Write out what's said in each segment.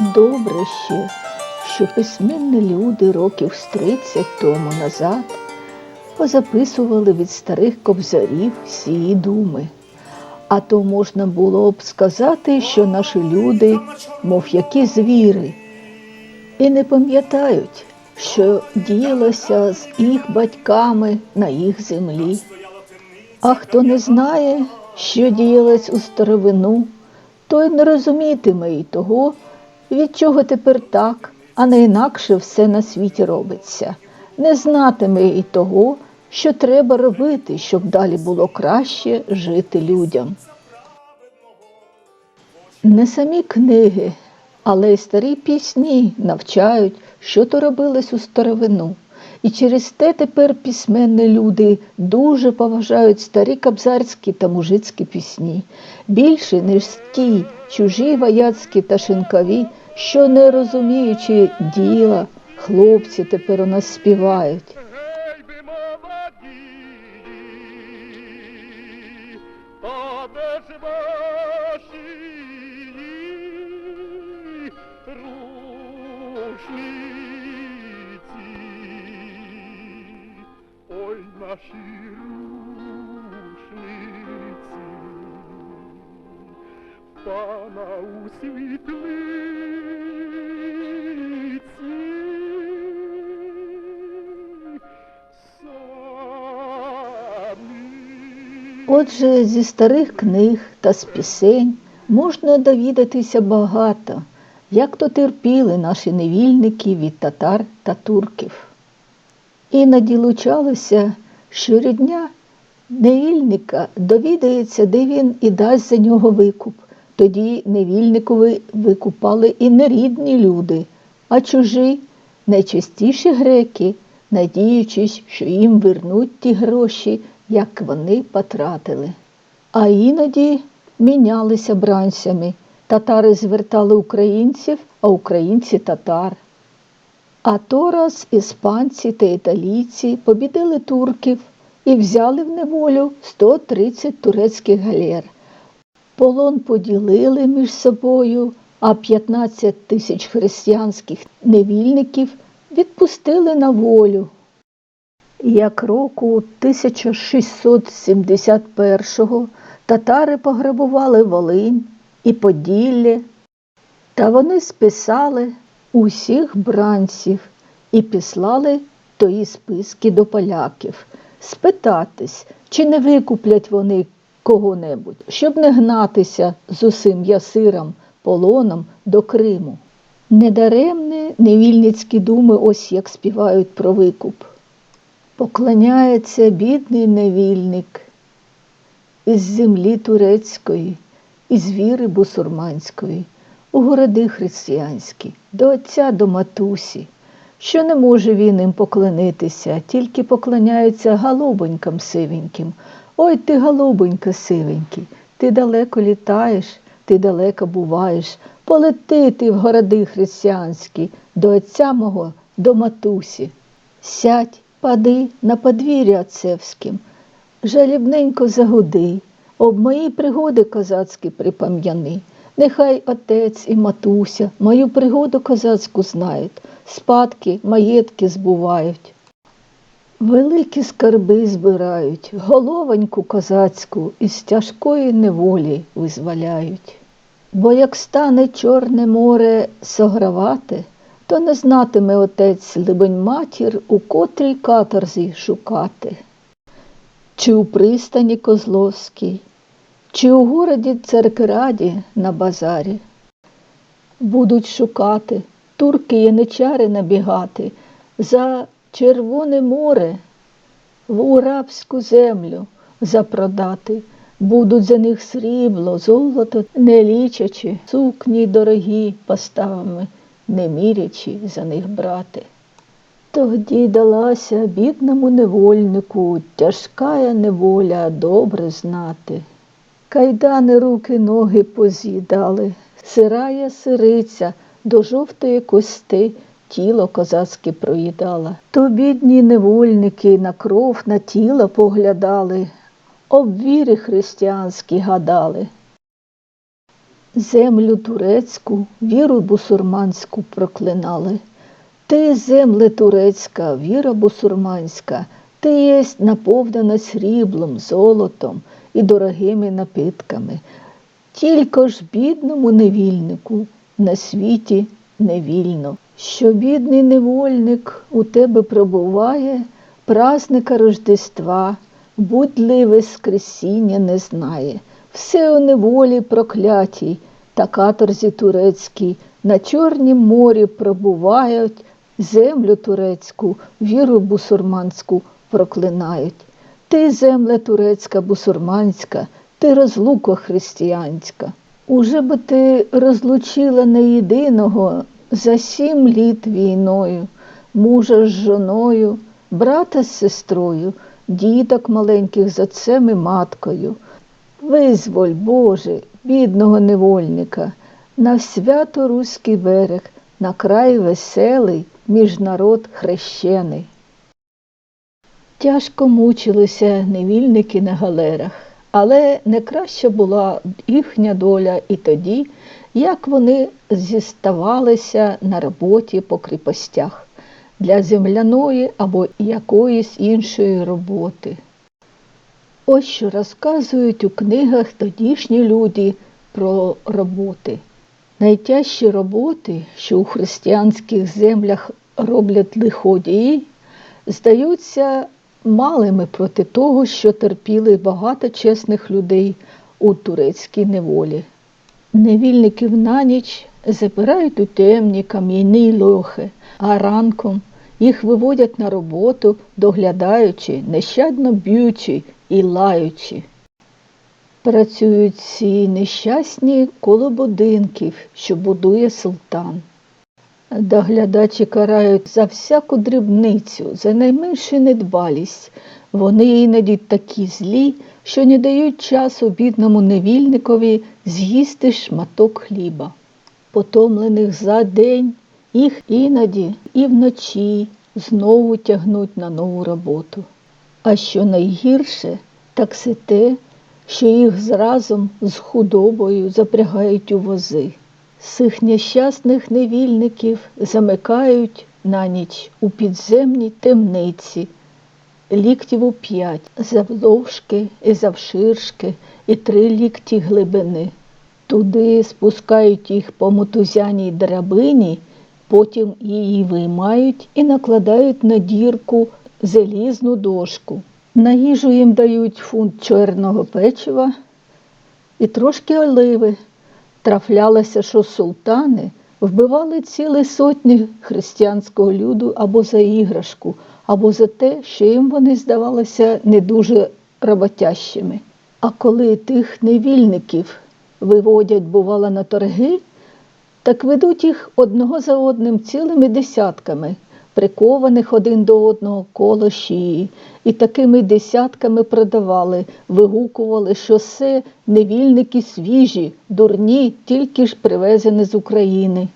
Добре ще, що письменні люди років з 30 тому назад позаписували від старих кобзарів всі думи. А то можна було б сказати, що наші люди, мов які звіри, і не пам'ятають, що діялося з їх батьками на їх землі. А хто не знає, що діялось у старовину, той не розумітиме і того, від чого тепер так, а не інакше все на світі робиться, не знатиме і того, що треба робити, щоб далі було краще жити людям. Не самі книги, але й старі пісні навчають, що то робилось у старовину. І через те тепер письменні люди дуже поважають старі кобзарські та мужицькі пісні, більше, ніж ті чужі вояцькі та шинкові, що не розуміючи діла, хлопці тепер у нас співають. Гей наші рушниці, пана у світлиці. Отже, зі старих книг та з пісень можна довідатися багато, як то терпіли наші невільники від татар та турків. Іноді лучалося, що невільника довідається, де він і дасть за нього викуп. Тоді невільникові викупали і не рідні люди, а чужі, найчастіше греки, надіючись, що їм вернуть ті гроші, як вони потратили. А іноді мінялися бранцями. Татари звертали українців, а українці татар. А то раз іспанці та італійці побідили турків і взяли в неволю 130 турецьких галер. Полон поділили між собою, а 15 тисяч християнських невільників відпустили на волю. Як року 1671-го татари пограбували Волинь і Поділля, та вони списали усіх бранців і післали тої списки до поляків, спитатись, чи не викуплять вони кого-небудь, щоб не гнатися з усім ясиром, полоном до Криму. Недаремне невільницькі думи ось як співають про викуп. Поклоняється бідний невільник із землі турецької, із віри бусурманської, у городи християнські, до отця до матусі, що не може він їм поклонитися, тільки поклоняється голубонькам сивеньким. Ой ти, голубонька сивенький, ти далеко літаєш, ти далеко буваєш, полети ти в городи християнські, до отця мого, до матусі. Сядь, пади на подвір'я отцевським, жалібненько загуди, об мої пригоди козацькі припам'яни. Нехай отець і матуся мою пригоду козацьку знають, спадки, маєтки збувають. Великі скарби збирають, головоньку козацьку із тяжкої неволі визволяють. Бо як стане Чорне море согравати, то не знатиме отець либонь матір, у котрій каторзі шукати. Чи у пристані Козловській, чи у городі Церкираді на базарі. Будуть шукати, турки яничари набігати за Червоне море в урабську землю запродати. Будуть за них срібло, золото не лічачи, сукні дорогі поставами, не мірячи за них брати. Тоді далася бідному невольнику тяжкая неволя добре знати. Кайдани руки ноги поз'їдали, сирая сириця до жовтої кости тіло козацьке проїдала. То бідні невольники на кров на тіло поглядали, об вірі християнські гадали. Землю турецьку, віру бусурманську проклинали. Ти, земле турецька, віра бусурманська, ти єсть наповнена сріблом, золотом і дорогими напитками. Тільки ж бідному невільнику на світі невільно, що бідний невольник у тебе пробуває, празника Рождества, будливе воскресіння не знає. Все у неволі проклятій та каторзі турецькій на Чорнім морі пробувають, землю турецьку, віру бусурманську проклинають. Ти, земле турецька, бусурманська, ти розлука християнська. Уже би ти розлучила не єдиного за сім літ війною, мужа з жоною, брата з сестрою, діток маленьких з отцем і маткою. Визволь, Боже, бідного невольника, на свято руський берег, на край веселий, між народ хрещений. Тяжко мучилися невільники на галерах, але не краща була їхня доля і тоді, як вони зіставалися на роботі по кріпостях для земляної або якоїсь іншої роботи. Ось що розказують у книгах тодішні люди про роботи. Найтяжчі роботи, що у християнських землях роблять лиходії, здаються малими проти того, що терпіли багато чесних людей у турецькій неволі. Невільників на ніч забирають у темні кам'яні льохи, а ранком їх виводять на роботу, доглядаючи, нещадно б'ючи і лаючи. Працюють ці нещасні коло будинків, що будує султан. Доглядачі карають за всяку дрібницю, за найменшу недбалість. Вони іноді такі злі, що не дають часу бідному невільникові з'їсти шматок хліба. Потомлених за день їх іноді і вночі знову тягнуть на нову роботу. А що найгірше, так це те, що їх зразом з худобою запрягають у вози. Цих нещасних невільників замикають на ніч у підземній темниці, ліктів у п'ять, завдовжки і завширшки, і три лікті глибини. Туди спускають їх по мотузяній драбині, потім її виймають і накладають на дірку залізну дошку. На їжу їм дають фунт чорного печива і трошки оливи. Трафлялося, що султани вбивали цілі сотні християнського люду або за іграшку, або за те, що їм вони здавалися не дуже роботящими. А коли тих невільників виводять, бувало, на торги, так ведуть їх одного за одним цілими десятками, прикованих один до одного коло шиї, і такими десятками продавали, вигукували, що все невільники свіжі, дурні, тільки ж привезені з України.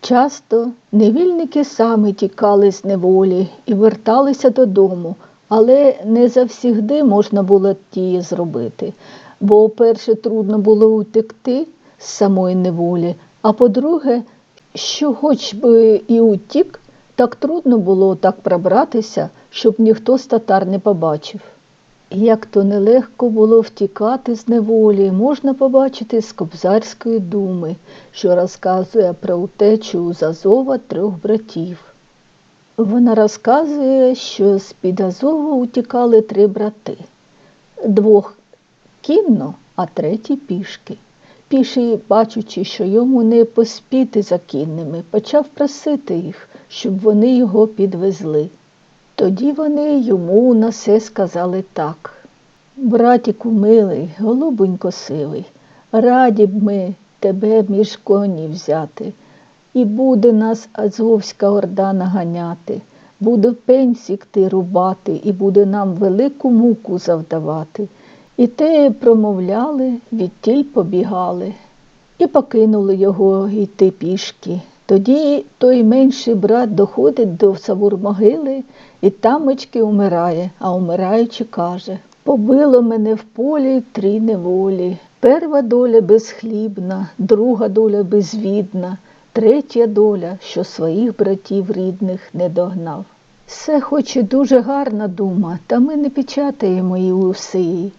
Часто невільники самі тікали з неволі і верталися додому, але не завсігди можна було тіє зробити, бо, перше, трудно було утекти з самої неволі, а по-друге, що хоч би і утік, так трудно було так пробратися, щоб ніхто з татар не побачив. Як то нелегко було втікати з неволі, можна побачити з Кобзарської думи, що розказує про утечу з Азова трьох братів. Вона розказує, що з-під Азова утікали три брати, двох кінно, а третій пішки. Піший, бачучи, що йому не поспіти за кінними, почав просити їх, щоб вони його підвезли. Тоді вони йому на все сказали так. Братіку милий, голубонько сивий, раді б ми тебе між коні взяти, і буде нас Азовська орда наганяти, буде пень сікти рубати, і буде нам велику муку завдавати. І те промовляли, відтіль побігали, і покинули його йти пішки. Тоді той менший брат доходить до Савур-могили і тамочки умирає, а умираючи каже Побило мене в полі три неволі, Перва доля безхлібна, друга доля безвідна, третя доля, що своїх братів рідних не догнав. Це хоч і дуже гарна дума, та ми не печатаємо її у всі,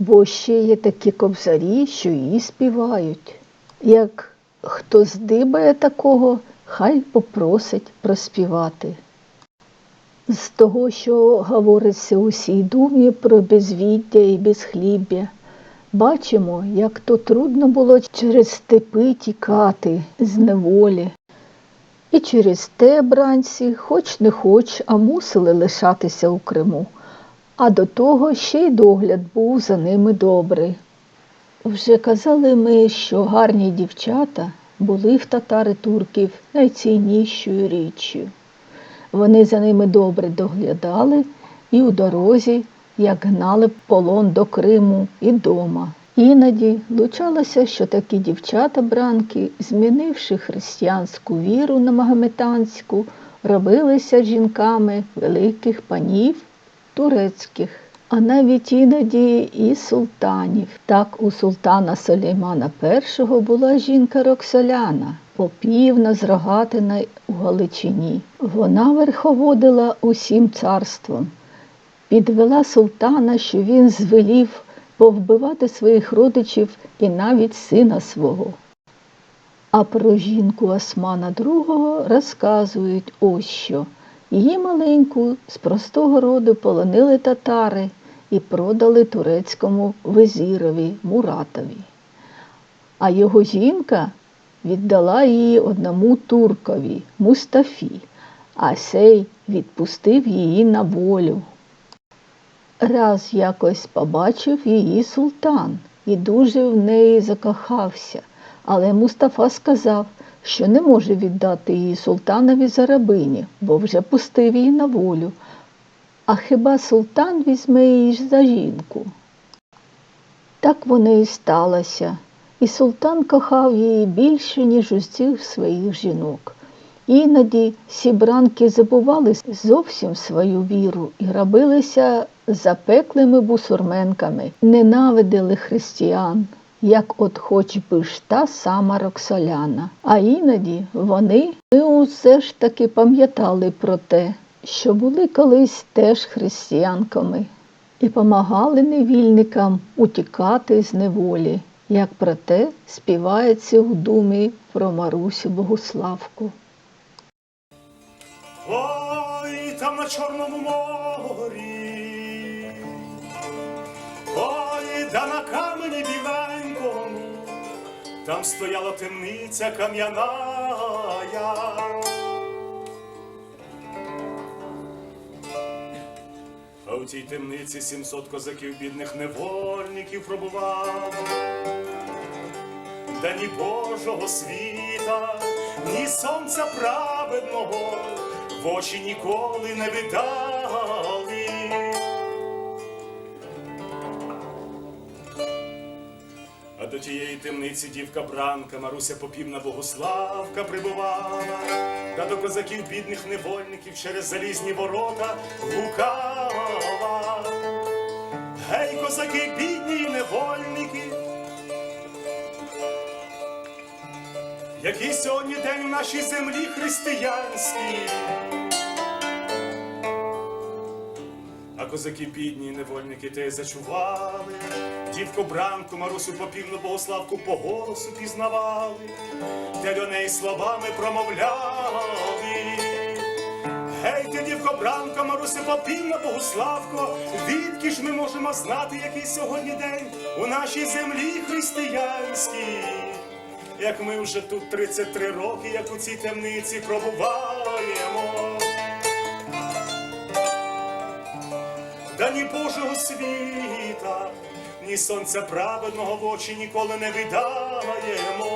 бо ще є такі кобзарі, що її співають. Як хто здибає такого, хай попросить проспівати. З того, що говориться у сій думі про безвіддя і безхліб'я, бачимо, як то трудно було через степи тікати з неволі. І через те бранці, хоч не хоч, а мусили лишатися у Криму, а до того ще й догляд був за ними добрий. Вже казали ми, що гарні дівчата були в татари турків найціннішою річчю. Вони за ними добре доглядали і у дорозі, як гнали полон до Криму і дома. Іноді лучалося, що такі дівчата бранки, змінивши християнську віру на магометанську, робилися жінками великих панів турецьких, а навіть іноді і султанів. Так у султана Сулеймана І була жінка Роксоляна, попівна з Рогатина у Галичині. Вона верховодила усім царством, підвела султана, що він звелів повбивати своїх родичів і навіть сина свого. А про жінку Османа II розказують ось що. Її маленьку з простого роду полонили татари і продали турецькому визірові Муратові. А його жінка віддала її одному туркові Мустафі, а сей відпустив її на волю. Раз якось побачив її султан і дуже в неї закохався, але Мустафа сказав, що не може віддати її султанові за рабині, бо вже пустив її на волю. А хіба султан візьме її ж за жінку? Так воно і сталося, і султан кохав її більше, ніж усіх своїх жінок. Іноді сібранки забували зовсім свою віру і робилися запеклими бусурменками, ненавидили християн, як от хоч би ж та сама Роксоляна. А іноді вони усе ж таки пам'ятали про те, що були колись теж християнками і помагали невільникам утікати з неволі, як про те співається у думі про Марусю Богуславку. Ой, там на Чорному морі, ой, да на камені біленькому, там стояла темниця кам'яная. А у тій темниці сімсот козаків бідних невольників пробувало. Да ні Божого світа, ні сонця праведного в очі ніколи не видали. Тієї темниці дівка Бранка, Маруся Попівна Богославка прибувала, та до козаків бідних невольників через залізні ворота гукала. Гей, козаки, бідні невольники, який сьогодні день у нашій землі християнській. Козаки бідні невольники те зачували, дівку бранку, Марусю попівну богославку по голосу пізнавали, де до неї словами промовляли. Гей, ти, дівко бранко, Марусю попівна богославко, відки ж ми можемо знати, який сьогодні день у нашій землі християнській як ми вже тут 33 роки, як у цій темниці пробуваємо. Ні Божого світа, ні сонця праведного в очі ніколи не видаємо.